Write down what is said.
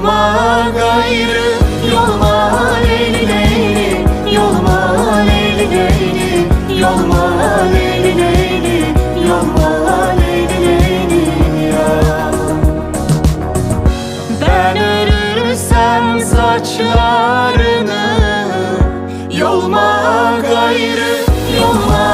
Yoluma gayrı Yoluma leyli leyli Yoluma leyli leyli Yoluma leyli leyli Yoluma leyli leyli ya Ben örürsem saçlarını Yoluma gayrı Yoluma